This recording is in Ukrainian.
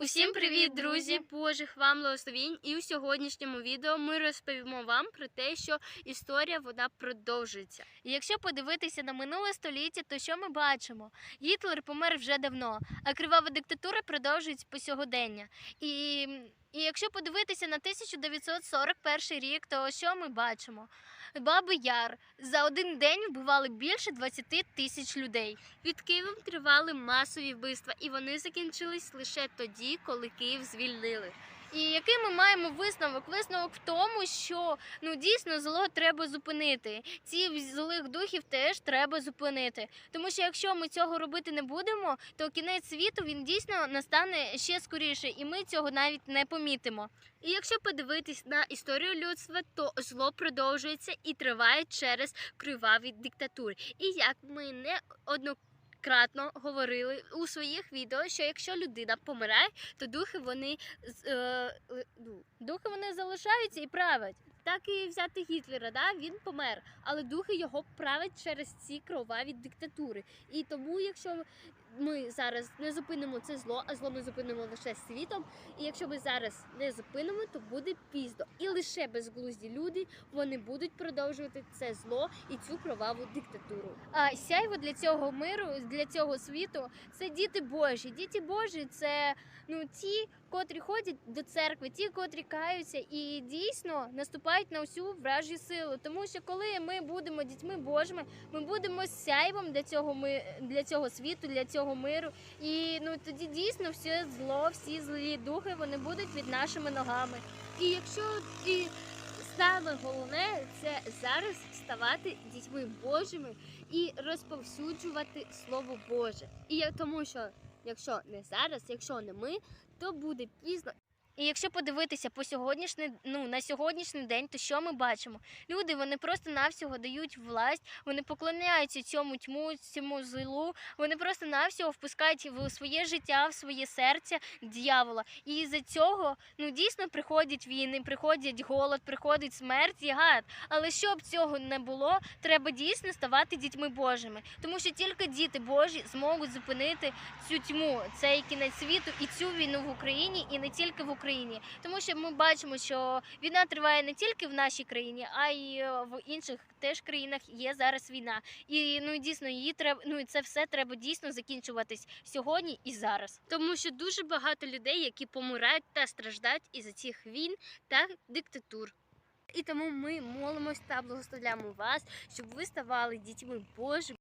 Усім привіт, друзі! Божих вам благословінь! І у сьогоднішньому відео ми розповімо вам про те, що історія вона продовжується. І якщо подивитися на минуле століття, то що ми бачимо? Гітлер помер вже давно, а кривава диктатура продовжується по сьогодення. І, і якщо подивитися на 1941 рік, то що ми бачимо? Баби Яр за один день вбивали більше 20 тисяч людей. Під Києвом тривали масові вбивства, і вони закінчились лише тоді, коли Київ звільнили. І який ми маємо висновок? Висновок в тому, що ну дійсно зло треба зупинити. Ці злих духів теж треба зупинити. Тому що якщо ми цього робити не будемо, то кінець світу він дійсно настане ще скоріше, і ми цього навіть не помітимо. І якщо подивитись на історію людства, то зло продовжується і триває через криваві диктатури. І як ми не однократно говорили у своїх відео, що якщо людина помирає, то духи вони е, ну, духи вони залишаються і правять. Так і взяти Гітлера, да? він помер, але духи його править через ці кроваві диктатури. І тому, якщо ми зараз не зупинимо це зло, а зло ми зупинимо лише світом. І якщо ми зараз не зупинимо, то буде пізно. І лише безглузді люди вони будуть продовжувати це зло і цю кроваву диктатуру. А сяйво для цього миру, для цього світу це діти Божі. Діти Божі це ну ті, котрі ходять до церкви, ті, котрі каються і дійсно наступають на всю вражу силу. Тому що коли ми будемо дітьми Божими, ми будемо сяйвом для цього ми для цього світу, для цього миру. І ну тоді дійсно все зло, всі злі духи вони будуть під нашими ногами. І якщо і саме головне це зараз ставати дітьми Божими і розповсюджувати Слово Боже. І я тому, що якщо не зараз, якщо не ми, то буде пізно. І якщо подивитися по сьогоднішній, ну на сьогоднішній день, то що ми бачимо? Люди вони просто навсього дають власть, вони поклоняються цьому тьму, цьому злу, вони просто навсього впускають в своє життя, в своє серце дьявола. І за цього ну дійсно приходять війни, приходять голод, приходить смерть і гад. Але щоб цього не було, треба дійсно ставати дітьми Божими, тому що тільки діти Божі зможуть зупинити цю тьму, цей кінець світу і цю війну в Україні, і не тільки в Україні. Тому що ми бачимо, що війна триває не тільки в нашій країні, а й е, в інших теж країнах є зараз війна. І ну дійсно її треба. Ну і це все треба дійсно закінчуватись сьогодні і зараз. Тому що дуже багато людей, які помирають та страждають із цих війн та диктатур. І тому ми молимось та благословляємо вас, щоб ви ставали дітьми Божими.